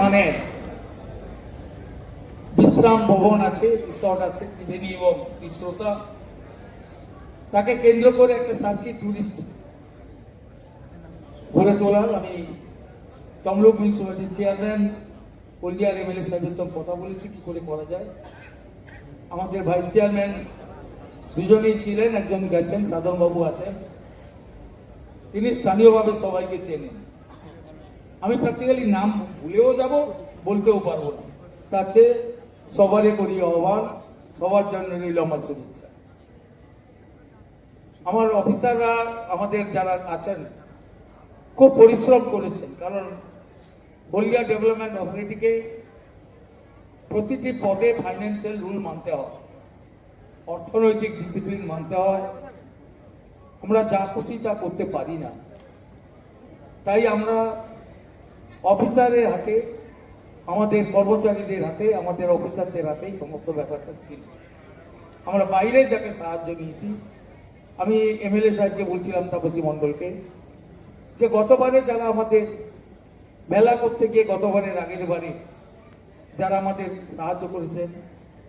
মানে বিশ্রাম ভবন আছে রিসর্ট আছে তিস্রোতা তাকে কেন্দ্র করে একটা সার্কিট টুরিস্ট গড়ে তোলার। আমি তমলুক মিউনিসিপালিটির চেয়ারম্যান হলদিয়ার এমএলএ সাহেবের সঙ্গে কথা বলেছি, কি করে করা যায়। আমাদের ভাইস চেয়ারম্যান দুজনেই ছিলেন, একজন গেছেন, সাধনবাবু আছেন। তিনি স্থানীয়ভাবে সবাইকে চেনেন। আমি প্র্যাকটিক্যালি নাম ভুলেও যাব, বলতেও পারব না। তার চেয়ে সবারই করি আহ্বান, সবার জন্য রইল আমার শুভেচ্ছা। আমার অফিসাররা আমাদের যারা আছেন, খুব পরিশ্রম করেছেন। কারণ হলদিয়া ডেভেলপমেন্ট অথরিটিকে প্রতিটি পদে ফাইন্যান্সিয়াল রুল মানতে হয় অর্থনৈতিক ডিসিপ্লিন মানতে হয়। আমরা যা খুশি তা করতে পারি না। তাই আমরা অফিসারের হাতে, আমাদের কর্মচারীদের হাতে, আমাদের অফিসারদের হাতেই সমস্ত ব্যাপারটা ছিল। আমরা বাইরে যাকে সাহায্য নিয়েছি। আমি এমএলএ সাহেবকে বলছিলাম তাপসী মণ্ডলকে যে, গতবারে যারা আমাদের মেলা করতে গিয়ে, গতবারের আগের বারে যারা আমাদের সাহায্য করেছেন,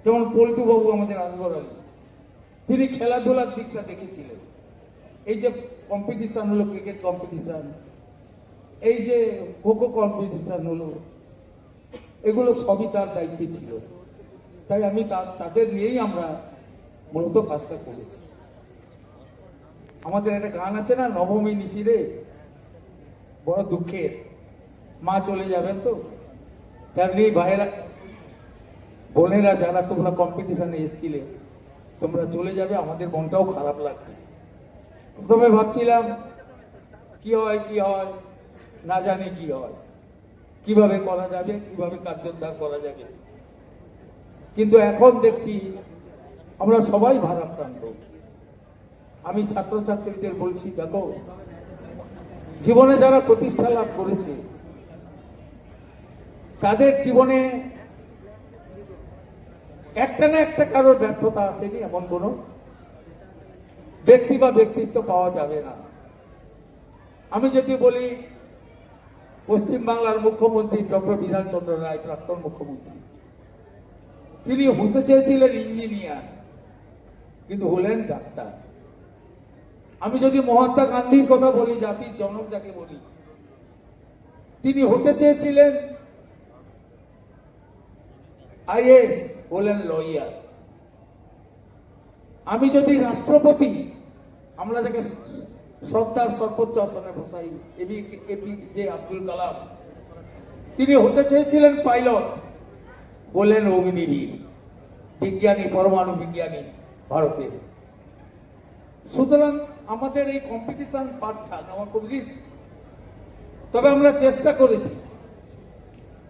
যেমন পল্টু বাবু আমাদের আলী তিনি খেলাধুলার দিকটা দেখেছিলেন। এই যে কম্পিটিশন হলো ক্রিকেট কম্পিটিশন এই যে খোখো কম্পিটিশন হলো, এগুলো সবই তার দায়িত্বে ছিল। তাই আমি তাদের নিয়েই আমরা মূলত কাজটা করেছি। আমাদের একটা গান আছে না, নবমী নিশিরে? বড় দুঃখের। মা চলে যাবেন তো? তেমনি ভাইয়েরা, বোনেরা যারা তোমরা কম্পিটিশনে এসছিলে তোমরা চলে যাবে, আমাদের মনটাও খারাপ লাগছে। প্রথমে ভাবছিলাম, কি হয় কি হয়, না জানি কি হয়। কীভাবে করা যাবে, কীভাবে কার্যোদ্ধার করা যাবে। কিন্তু এখন দেখছি, আমরা সবাই ভারাক্রান্ত। আমি ছাত্রছাত্রীদের বলছি, দেখো, জীবনে যারা প্রতিষ্ঠা লাভ করেছে, তাদের জীবনে একটা না একটা কারোর ব্যর্থতা আসেনি, এমন কোনো ব্যক্তি বা ব্যক্তিত্ব পাওয়া যাবে না। আমি যদি বলি, পশ্চিমবাংলার মুখ্যমন্ত্রী ডক্টর বিধানচন্দ্র রায়, প্রাক্তন মুখ্যমন্ত্রী, তিনি হতে চেয়েছিলেন ইঞ্জিনিয়ার, কিন্তু হলেন ডাক্তার। আমি যদি মহাত্মা গান্ধীর কথা বলি, জাতির জনক যাকে বলি, তিনি হতে চেয়েছিলেন আইএস হলেন লয়ার। আমি যদি রাষ্ট্রপতি, আমরা যাকে শ্রদ্ধার সর্বোচ্চ আসনে বসাই এবি এপিজে আব্দুল কালাম, তিনি হতে চেয়েছিলেন পাইলট। বললেন অগ্নিবীর, বিজ্ঞানী, পরমাণু বিজ্ঞানী ভারতের। সুতরাং আমাদের এই কম্পিটিশন পাঠটা আমার খুব রিস্ক তবে আমরা চেষ্টা করেছি।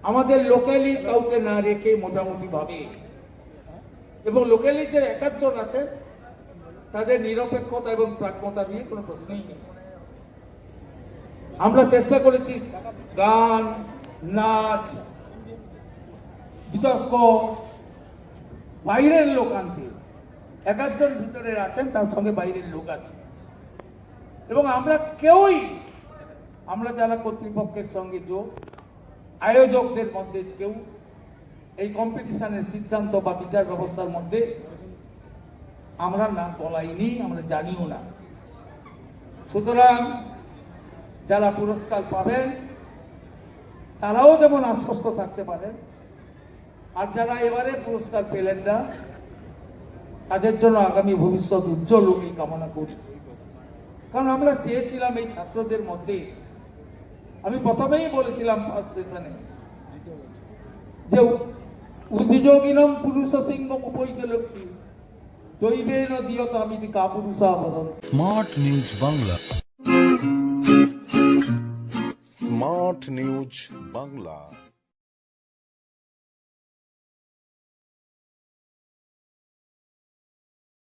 আমাদের লোকালি কাউকে না রেখে মোটামুটি ভাবে এবং লোকালি যে একাধজন আছে, তাদের নিরপেক্ষতা এবং প্রাজ্ঞতা নিয়ে কোনো প্রশ্নই নেই। আমরা চেষ্টা করেছি গান, নাচ, বিতর্ক, বাইরের লোক আনতে। একাধজন ভিতরে আছেন, তার সঙ্গে বাইরের লোক আছে। এবং আমরা কেউই, আমরা যারা কর্তৃপক্ষের সঙ্গে যোগ, আয়োজকদের মধ্যে কেউ এই কম্পিটিশনের সিদ্ধান্ত বা বিচার ব্যবস্থার মধ্যে আমরা না বলাইনি আমরা জানিও না। সুতরাং যারা পুরস্কার পাবেন, তারাও যেমন আশ্বস্ত থাকতে পারেন, আর যারা এবারে পুরস্কার পেলেন না, তাদের জন্য আগামী ভবিষ্যৎ উজ্জ্বল হোক এই কামনা করি। কারণ আমরা চেয়েছিলাম এই ছাত্রদের মধ্যে, আমি প্রথমেই বলেছিলাম ফার্স্ট সেশনে যে উদ্যোগিনম পুরুষ সিংহ উপৈত লক্ষ্মী দৈবেন দিয়ত আমি কাপুরুষা বদন smart news Bangla. Smart news Bangla.